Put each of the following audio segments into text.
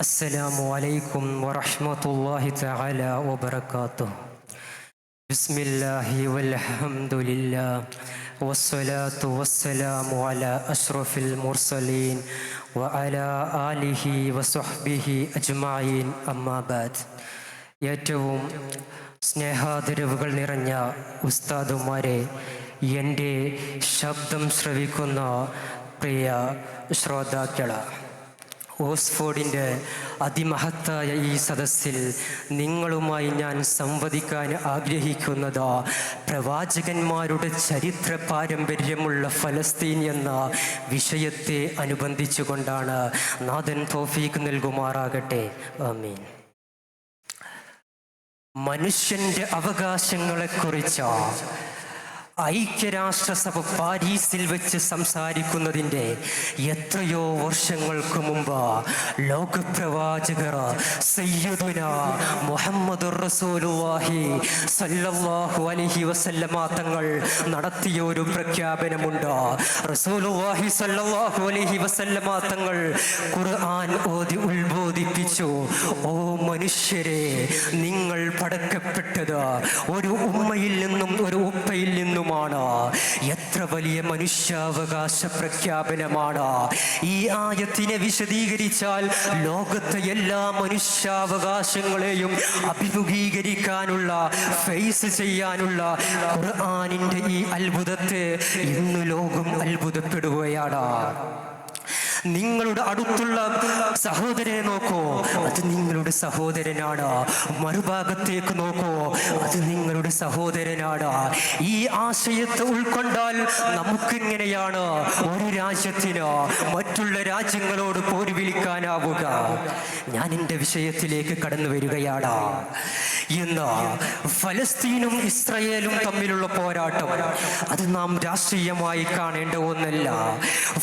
السلام عليكم ورحمة الله تعالى وبركاته بسم الله والحمد لله والصلاة والسلام على أشرف المرسلين وعلى آله وصحبه أجمعين أما بعد ഏറ്റവും സ്നേഹാദരവുകൾ നിറഞ്ഞ ഉസ്താദുമാരെ എൻ്റെ ശബ്ദം ശ്രവിക്കുന്ന പ്രിയ ശ്രോതാക്കള ഓക്സ്ഫോർഡിന്റെ അതിമഹത്തായ ഈ സദസ്സിൽ നിങ്ങളുമായി ഞാൻ സംവദിക്കാൻ ആഗ്രഹിക്കുന്നത്. പ്രവാചകന്മാരുടെ ചരിത്ര പാരമ്പര്യമുള്ള ഫലസ്തീൻ എന്ന വിഷയത്തെ അനുബന്ധിച്ചുകൊണ്ടാണ് നാഥൻ തോഫീക്ക് നൽകുമാറാകട്ടെ. ആമീൻ. മനുഷ്യന്റെ അവകാശങ്ങളെക്കുറിച്ച് ഐക്യരാഷ്ട്രസഭ പാരീസിൽ വെച്ച് സംസാരിക്കുന്നതിന്റെ എത്രയോ വർഷങ്ങൾക്ക് മുമ്പ് ലോകപ്രവാചകർ സയ്യദുന മുഹമ്മദ് റസൂലുവാഹി സല്ലല്ലാഹു അലഹി വസല്ലമ തങ്ങൾ നടത്തിയ ഒരു പ്രഖ്യാപനമുണ്ട്. റസൂലുവാഹി സല്ലല്ലാഹു അലഹി വസല്ലമ തങ്ങൾ ഖുർആൻ ഓതി ഉത്ബോധിപ്പിച്ചു. ഓ മനുഷ്യരെ നിങ്ങൾ പടക്കപ്പെട്ടത് ഒരു ഉമ്മയിൽ നിന്നും ഒരു ഉപ്പയിൽ നിന്നുമാണ് എത്ര വലിയ മനുഷ്യാവകാശ പ്രഖ്യാപനമാണ്. ഈ ആയത്തിനെ വിശദീകരിച്ചാൽ ലോകത്തെ എല്ലാ മനുഷ്യാവകാശങ്ങളെയും അഭിമുഖീകരിക്കാനുള്ള ഫേസ് ചെയ്യാനുള്ള ഖുർആനിന്റെ ഈ അത്ഭുതത്തെ ഇന്ന് ലോകം അത്ഭുതപ്പെടുകയാണ്. നിങ്ങളുടെ അടുത്തുള്ള സഹോദരനെ നോക്കൂ. അത് നിങ്ങളുടെ സഹോദരനാണ്. മറുഭാഗത്തേക്ക് നോക്കൂ. അത് നിങ്ങളുടെ സഹോദരനാണ്. ഈ ആശയത്തെ ഉൾക്കൊണ്ടാൽ നമുക്കിങ്ങനെയാണ് ഒരു രാജ്യത്തിന് മറ്റുള്ള രാജ്യങ്ങളോട് പോരി വിളിക്കാനാവുക. ഞാൻ എന്റെ വിഷയത്തിലേക്ക് കടന്നു വരികയാണ്. ഇന്ന് ഫലസ്തീനും ഇസ്രയേലും തമ്മിലുള്ള പോരാട്ടം. അത് നാം രാഷ്ട്രീയമായി കാണേണ്ട ഒന്നല്ല.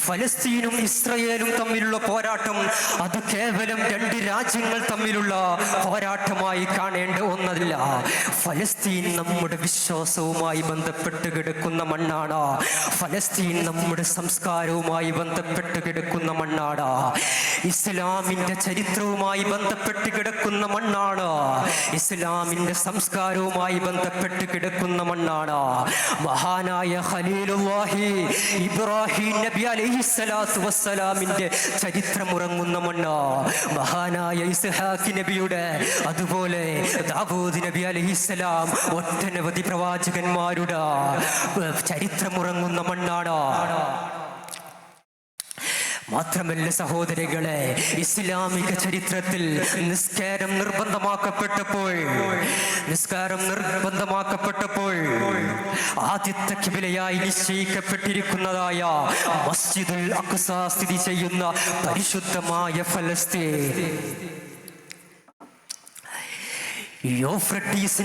ഫലസ്തീനും ഇസ്രയേലും തമ്മിലുള്ള പോരാട്ടം അത് കേവലം രണ്ട് രാജ്യങ്ങൾ തമ്മിലുള്ള പോരാട്ടമായി കാണേണ്ട ഒന്നല്ല. ഫലസ്തീൻ നമ്മുടെ വിശ്വാസവുമായി ബന്ധപ്പെട്ട് കിടക്കുന്ന മണ്ണാണ്. ഫലസ്തീൻ നമ്മുടെ സംസ്കാരവുമായി ബന്ധപ്പെട്ട് കിടക്കുന്ന മണ്ണാണ്. ഇസ്ലാമിന്റെ ചരിത്രവുമായി ബന്ധപ്പെട്ട് കിടക്കുന്ന മണ്ണാണ്. ഇസ്ലാമിന്റെ സംസ്കാരവുമായി ബന്ധപ്പെട്ട് കിടക്കുന്ന മണ്ണാണ്. മഹാനായ ഖലീലുല്ലാഹി ഇബ്രാഹിം നബി അലൈഹിസ്സലാത്തു വസ്സലാമിന്റെ ചരിത്രമുറങ്ങുന്ന മണ്ണ്. മഹാനായ ഇസ്ഹാഖ് നബിയുടെ അതുപോലെ ദാവൂദ് നബി അലൈഹിസ്സലാം ഒട്ടനവധി പ്രവാചകന്മാരുടെ ചരിത്രമുറങ്ങുന്ന മണ്ണാണ്. മാത്രമല്ല സഹോദരികളെ ഇസ്ലാമിക ചരിത്രത്തിൽ നിസ്കാരം നിർബന്ധമാക്കപ്പെട്ടപ്പോൾ നിസ്കാരം നിർബന്ധമാക്കപ്പെട്ടപ്പോൾ ആദ്യത്തെ കിബിലയായി നിശ്ചയിക്കപ്പെട്ടിരിക്കുന്നതായ മസ്ജിദുൽ അക്സ സ്ഥിതി ചെയ്യുന്ന പരിശുദ്ധമായ ഫലസ്തീൻ. യൂഫ്രട്ടീസ്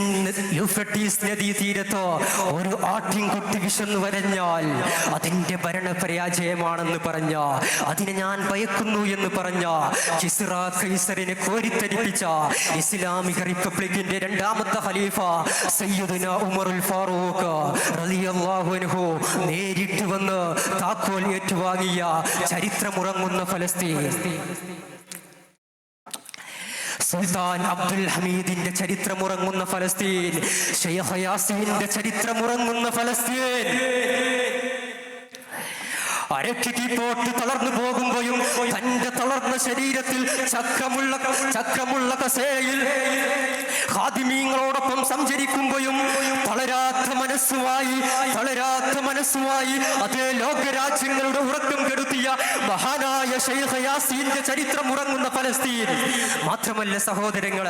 നദീ തീരത്തോ ഒരു ആട്ടിൻകുട്ടി വിശന്നു വരഞ്ഞാൽ അതിന്റെ ഭരണപരാജയമാണെന്ന് പറഞ്ഞ അതിനെ ഞാൻ ഭയക്കുന്നു എന്ന് പറഞ്ഞ കിസ്റ കൈസറിനെ കോരിത്തരിപ്പിച്ച ഇസ്ലാമിക റിപ്പബ്ലിക്കിന്റെ രണ്ടാമത്തെ ഖലീഫ സയ്യിദുന ഉമറുൽ ഫാറൂഖ് റളിയല്ലാഹു അൻഹു നേരിട്ട് വന്ന് താക്കോൽ ഏറ്റുവാങ്ങിയ ചരിത്രമുറങ്ങുന്ന ഫലസ്തീൻ. സുൽത്താൻ അബ്ദുൽ ഹമീദിന്റെ ചരിത്രമുറങ്ങുന്ന ഫലസ്തീൻ ഷെയ്ഖ് യാസീന്റെ ചരിത്രമുറങ്ങുന്ന ഫലസ്തീൻ. അരക്ക് തളർന്നു പോകുമ്പോഴും തന്റെ തളർന്ന ശരീരത്തിൽ ചക്രമുള്ള ചക്രമുള്ള കസേയിൽ ഹാദിമീങ്ങളോടൊപ്പം സഞ്ചരിക്കുമ്പോഴും തളരാത്ത മനസ്സുമായി തളരാത്ത മനസ്സുമായി അതേ ലോകരാജ്യങ്ങളുടെ ഉറക്കം കെടുത്തിയ മഹാനായ ഷെയ്ഖയാസീന്റെ ചരിത്രം ഉറങ്ങുന്ന ഫലസ്തീൻ. മാത്രമല്ല സഹോദരങ്ങൾ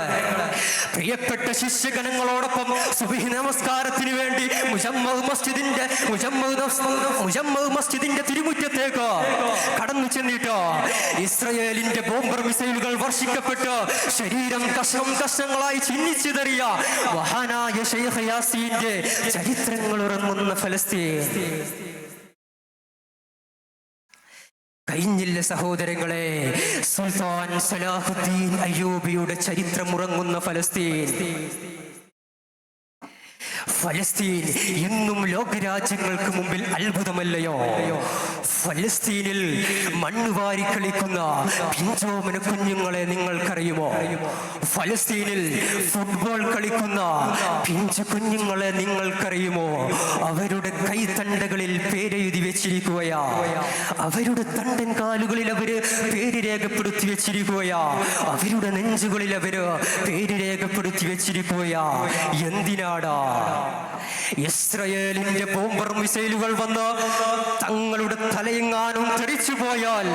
പ്രിയപ്പെട്ട ശിഷ്യഗണങ്ങളോടൊപ്പം സുബഹി നമസ്കാരത്തിന് വേണ്ടി മുജമ്മദ് മസ്ജിദിന്റെ മുജമ്മദ് മുജമ്മദ് മസ്ജിദിന്റെ തിരുമുറ്റത്തേക്ക് കടന്നു ചെന്നിട്ടോ. ഇസ്രയേലിന്റെ ബോംബർ മിസൈലുകൾ വർഷിക്കപ്പെട്ട് ശരീരം കഷ്ണം കഷ്ണങ്ങളായി ചിഹ്നിച്ചിതറിയ മഹാനായ ഷെയ്ഖ് യാസീന്റെ ചരിത്രങ്ങൾ ഉറങ്ങുന്ന ഫലസ്തീൻ. കഴിഞ്ഞില്ല സഹോദരങ്ങളെ. സുൽത്താൻ സലാഹുദ്ദീൻ അയ്യൂബിയുടെ ചരിത്രമുറങ്ങുന്ന ഫലസ്തീൻ. ഫലസ്തീൻ ഇന്നും ലോകരാജ്യങ്ങൾക്ക് മുമ്പിൽ അത്ഭുതമല്ലയോ? ഫലസ്തീനിൽ മണ്ണ് വാരി കളിക്കുന്ന പിഞ്ചോമന കുഞ്ഞുങ്ങളെ നിങ്ങൾക്കറിയുമോ? ഫലസ്തീനിൽ ഫുട്ബോൾ കളിക്കുന്ന പിഞ്ചു കുഞ്ഞുങ്ങളെ നിങ്ങൾക്കറിയുമോ? അവരുടെ കൈത്തണ്ടകളിൽ പേരെഴുതി വെച്ചിരിക്കുകയാ. അവരുടെ തണ്ടൻ കാലുകളിൽ അവർ പേര് രേഖപ്പെടുത്തി വെച്ചിരിക്കുകയാ. അവരുടെ നെഞ്ചുകളിൽ അവർ പേര് രേഖപ്പെടുത്തി വെച്ചിരിക്കുകയാ. എന്തിനാടാ? ഇസ്രയേലിന്റെ ബോംബർ മിസൈലുകൾ വന്ന് തങ്ങളുടെ തലയെങ്ങാനും തെറിച്ചു പോയാൽ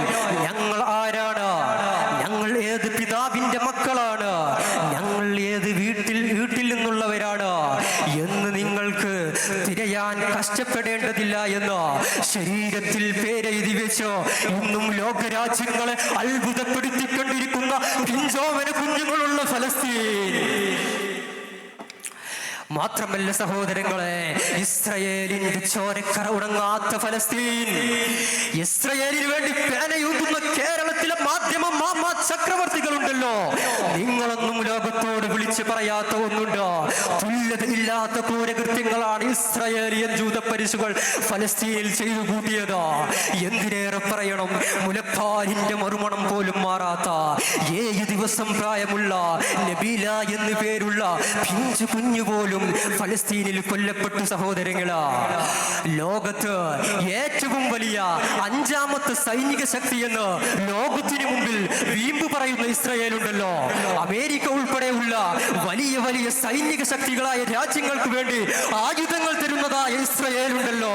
ഞങ്ങൾ ആരാണ്? ഞങ്ങൾ ഏത് പിതാവിന്റെ മക്കളാണ്? ഞങ്ങൾ ഏത് വീട്ടിൽ വീട്ടിൽ നിന്നുള്ളവരാണ്? എന്ന് നിങ്ങൾക്ക് തിരയാൻ കഷ്ടപ്പെടേണ്ടതില്ല എന്ന് ശരീരത്തിൽ പേരെഴുതി വെച്ചോ? ഇന്നും ലോകരാജ്യങ്ങളെ അത്ഭുതപ്പെടുത്തിക്കൊണ്ടിരിക്കുന്ന പിഞ്ചോമന കുഞ്ഞുങ്ങളുള്ള ഫലസ്തീൻ. മാത്രമല്ല സഹോദരങ്ങളെ ഇസ്രയേലിന്റെ ചോരക്കറ ഉണങ്ങാത്ത ഫലസ്തീൻ ഇസ്രയേലിന് വേണ്ടി പേനയൂതുന്ന കേരളത്തിലെ മാധ്യമ മാമാ ചക്രവർത്തികളുണ്ടല്ലോ. നിങ്ങളൊന്നും ലോകത്തോട് വിളിച്ചു പറയാത്ത ഒന്നുണ്ടോ? തുല്യത ക്രൂരകൃത്യങ്ങളാണ് ഇസ്രയേലിയൻ ജൂതപ്പരിശുകൾ ഫലസ്തീനിൽ ചെയ്തു കൂട്ടിയത്. എന്തിനേറെ പറയണം? മുലപ്പാലിന്റെ മറുമണം പോലും മാറാത്ത ഏഴ് ദിവസം പ്രായമുള്ള നബീല എന്ന് പേരുള്ള പിഞ്ചു കുഞ്ഞു പോലും ഫലസ്തീനിൽ കൊല്ലപ്പെട്ടു സഹോദരങ്ങളാ. ലോകത്ത് ഏറ്റവും വലിയ അഞ്ചാമത്തെ സൈനിക ശക്തി എന്ന് ലോകത്തിന് മുമ്പിൽ വീമ്പ് പറയുന്ന ഇസ്രയേൽ ഉണ്ടല്ലോ. അമേരിക്ക ഉൾപ്പെടെയുള്ള വലിയ വലിയ സൈനിക ശക്തികളായ രാജ്യങ്ങൾക്ക് വേണ്ടി ആയുധങ്ങൾ തരുന്നതാ ഇസ്രയേൽ ഉണ്ടല്ലോ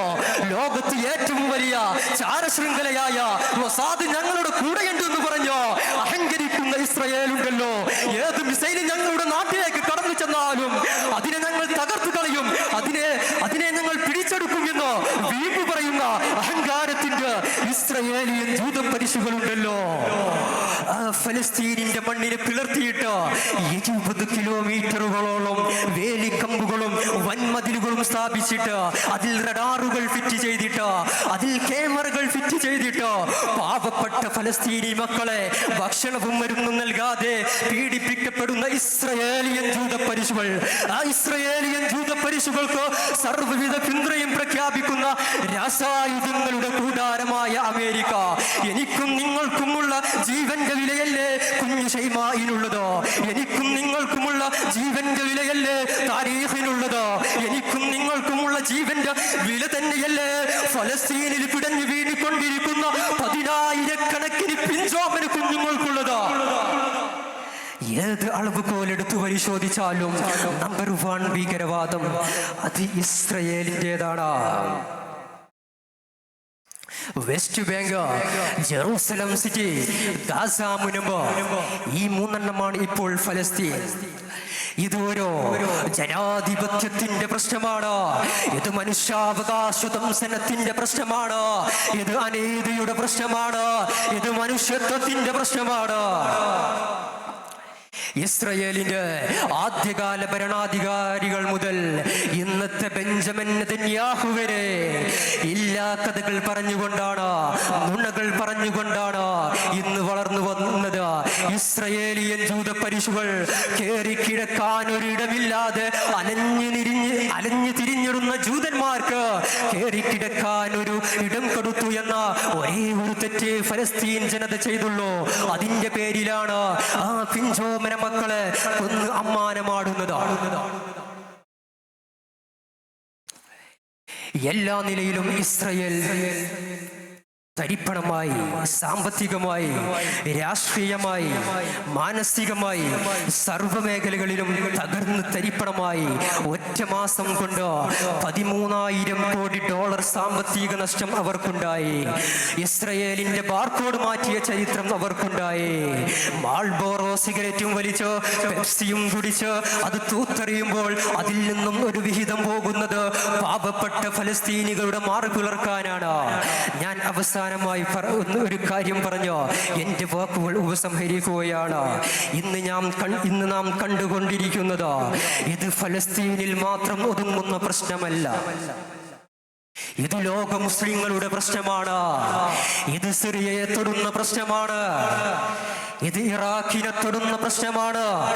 ലോകത്ത് ഏറ്റവും വലിയ ചാരശൃംഖലയായ മൊസാദ് ഞങ്ങളുടെ കൂടെയുണ്ട് എന്ന് പറഞ്ഞോ? അഹങ്കരിക്കുന്ന ഇസ്രയേൽ ഉണ്ടല്ലോ ഏത് മിസൈൽ ഞങ്ങളുടെ നാട്ടിലേക്ക് കടന്നു ചെന്നാലും അതിനെ ഞങ്ങൾ തകർത്തു കളയും. അതിനെ അതിനെ ഞങ്ങൾ പിടിച്ചെടുക്കും എന്ന് വീമ്പ് പറയുന്ന അഹങ്കാരത്തിന്റെ ഇസ്രയേലിയൻ ജൂതപ്പരിശുകളുണ്ടല്ലോ ആ ഫലസ്തീനിന്റെ മണ്ണിനെ പിളർത്തിയിട്ട് ഇരുപത് കിലോമീറ്ററുകളോളം വേലിക്കമ്പുകളും വൻമതിലുകളും സ്ഥാപിച്ചിട്ട് അതിൽ റഡാറുകൾ ഫിറ്റ് ചെയ്തിട്ട് അതിൽ ക്യാമറകൾ ഫിറ്റ് ചെയ്തിട്ട് പാവപ്പെട്ട ഫലസ്തീനി മക്കളെ ഭക്ഷണവും മരുന്നും നൽകാതെ പീഡിപ്പിക്കപ്പെടുന്ന ഇസ്രയേലിയൻ ജൂതപ്പരിശുകൾ. ആ ഇസ്രയേലിയൻ ജൂതപ്പരിശുകൾക്ക് സർവവിധ പിന്തുണയും പ്രഖ്യാപിക്കുന്ന രാസായുധങ്ങളുടെ കൂടാരമായ അമേരിക്ക എനിക്കും നിങ്ങൾക്കുമുള്ള ജീവന്റെ വിലയല്ലേ കുഞ്ഞു ഷൈമായിനുള്ളത് എനിക്കും നിങ്ങൾക്കുമുള്ള ജീവന്റെ വിലയല്ലേ താരീഖിനുള്ളത്? എനിക്കും നിങ്ങൾക്കുമുള്ള ജീവന്റെ വില തന്നെയല്ലേ ഫലസ്തീനിൽ പിടഞ്ഞു വീണിക്കൊണ്ടിരിക്കുന്ന പതിനായിരക്കണക്കിന് പിഞ്ചോമന കുഞ്ഞുങ്ങൾക്കുള്ളത് ഏത് അളവുകോലെടുത്ത് പരിശോധിച്ചാലും നമ്പർ വൺ ഭീകരവാദം അത് ഇസ്രയേലിന്റെതാണ്. West Bank Jerusalem city Gaza ഈ മൂന്നെണ്ണമാണ് ഇപ്പോൾ ഫലസ്തീൻ. ഇത് ഓരോ ജനാധിപത്യത്തിന്റെ പ്രശ്നമാണ്. ഇത് മനുഷ്യാവകാശ ദംസനത്തിന്റെ പ്രശ്നമാണ്. ഇത് അനീതിയുടെ പ്രശ്നമാണ്. ഇത് മനുഷ്യത്വത്തിന്റെ പ്രശ്നമാണ്. ഇസ്രയേലിന്റെ ആദ്യകാല ഭരണാധികാരികൾ മുതൽ ഇന്നത്തെ ബെഞ്ചമിൻ നെതന്യാഹു വരെ ഇല്ലാ കഥകൾ പറഞ്ഞുകൊണ്ടാണ് നുണകൾ പറഞ്ഞുകൊണ്ടാണ് ഇന്ന് വളർന്നു വന്നത്. ഇസ്രയേലിയൻ ജൂത പരിശുകൾ കയറി കിടക്കാൻ ഒരിടമില്ലാതെ അലഞ്ഞു നിരിഞ്ഞ് അലഞ്ഞു തിരിഞ്ഞിടുന്ന ജൂതന്മാർക്ക് കയറി കിടക്കാൻ ഒരു തെറ്റ് ഫലസ്തീൻ ജനത ചെയ്തുള്ളൂ. അതിന്റെ പേരിലാണ് ആ പിഞ്ചോമന മക്കളെ അമ്മാനമാടുന്നത്. എല്ലാ നിലയിലും ഇസ്രയേൽ തരിപ്പണമായി സാമ്പത്തികമായി രാഷ്ട്രീയമായി മാനസികമായി സർവമേഖലകളിലും തകർന്ന് തരിപ്പണമായി ഒറ്റ മാസം കൊണ്ട് പതിമൂന്നായിരം കോടി ഡോളർ സാമ്പത്തിക നഷ്ടം അവർക്കുണ്ടായി. ഇസ്രയേലിന്റെ ബാർകോഡ് മാറ്റിയ ചരിത്രം അവർക്കുണ്ടായി. മാൾബോറോ സിഗരറ്റും വലിച്ചോ പെപ്സിയും കുടിച്ച് അത് തൂത്തെറിയുമ്പോൾ അതിൽ നിന്നും ഒരു വിഹിതം പോകുന്നത് പാപപ്പെട്ട ഫലസ്തീനികളുടെ മാറി പിളർക്കാനാണ്. ഞാൻ അവസാനമായി ഒരു കാര്യം പറഞ്ഞോ. എന്റെ വാക്കുകൾ ഉപസംഹരിക്കുകയാണ്. ഇന്ന് ഞാൻ ഇന്ന് നാം കണ്ടുകൊണ്ടിരിക്കുന്നത് ഇത് ഫലസ്തീനിൽ മാത്രം ഒതുങ്ങുന്ന പ്രശ്നമല്ല. ഇത് ലോക മുസ്ലിങ്ങളുടെ പ്രശ്നമാണ്. ഇത് സിറിയയെ തൊടുന്ന പ്രശ്നമാണ്. ഇത് ഇറാഖിനെ തൊടുന്ന പ്രശ്നമാണ്.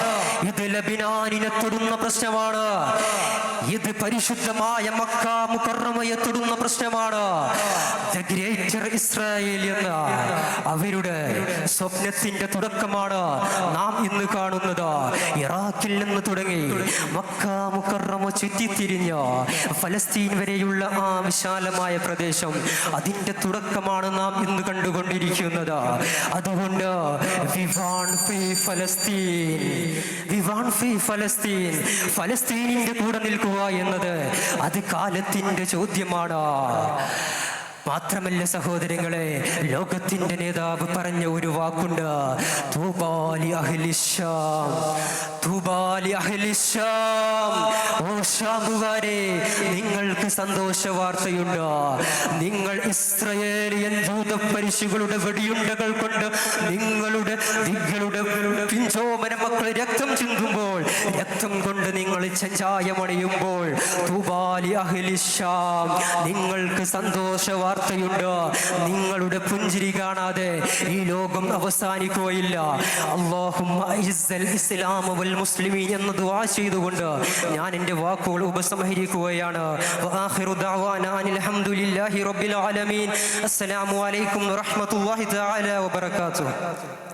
ഇത് ലബിനാനിനെ തൊടുന്ന പ്രശ്നമാണ്. ഇത് പരിശുദ്ധമായ മക്ക മുക്കറമയെ തൊടുന്ന പ്രശ്നമാണ്. ഗ്രേറ്റർ ഇസ്രായേൽ എന്ന അവരുടെ സ്വപ്നത്തിന്റെ തുടക്കമാണ് നാം ഇന്ന് കാണുന്നത്. ഇറാഖിൽ നിന്ന് തുടങ്ങി മക്ക മുക്കറമ ചുറ്റിത്തിരിഞ്ഞ് ഫലസ്തീൻ വരെയുള്ള ആ വിശാലമായ പ്രദേശം അതിന്റെ തുടക്കമാണ് നാം ഇന്ന് കണ്ടുകൊണ്ടിരിക്കുന്നത്. അതുകൊണ്ട് ഫലസ്തീൻ ഫലസ്തീനിന്റെ കൂടെ നിൽക്കുക എന്നത് അത് കാലത്തിന്റെ ചോദ്യമാണ് മാത്രമല്ല സഹോദരങ്ങളെ ലോകത്തിന്റെ നേതാവ് പറഞ്ഞ ഒരു വാക്കുണ്ട്. നിങ്ങൾക്ക് സന്തോഷ വാർത്തയുണ്ട്. നിങ്ങൾ ഇസ്രയേലിയൻ ജൂതപ്പരിശുകളുടെ വെടിയുണ്ടകൾ കൊണ്ട് നിങ്ങളുടെ നിങ്ങളുടെ പിഞ്ചോമന മക്കൾ രക്തം ചിന്തുമ്പോൾ രക്തം കൊണ്ട് നിങ്ങൾ ചഞ്ചായമണിയുമ്പോൾ നിങ്ങൾക്ക് സന്തോഷ വാർത്തയുണ്ട്. നിങ്ങളുടെ പുഞ്ചിരി കാണാതെ ഈ ലോകം അവസാനിക്കുകയില്ല. അള്ളാഹും ഇസ്ലാം വൽ മുസ്ലിമീൻ എന്ന് ചെയ്തുകൊണ്ട് ഞാൻ എന്റെ വാക്കുകൾ ഉപസംഹരിക്കുകയാണ്. അസ്സലാമു അലൈക്കും വറഹ്മത്തുള്ളാഹി തആല വബറകാതുഹു.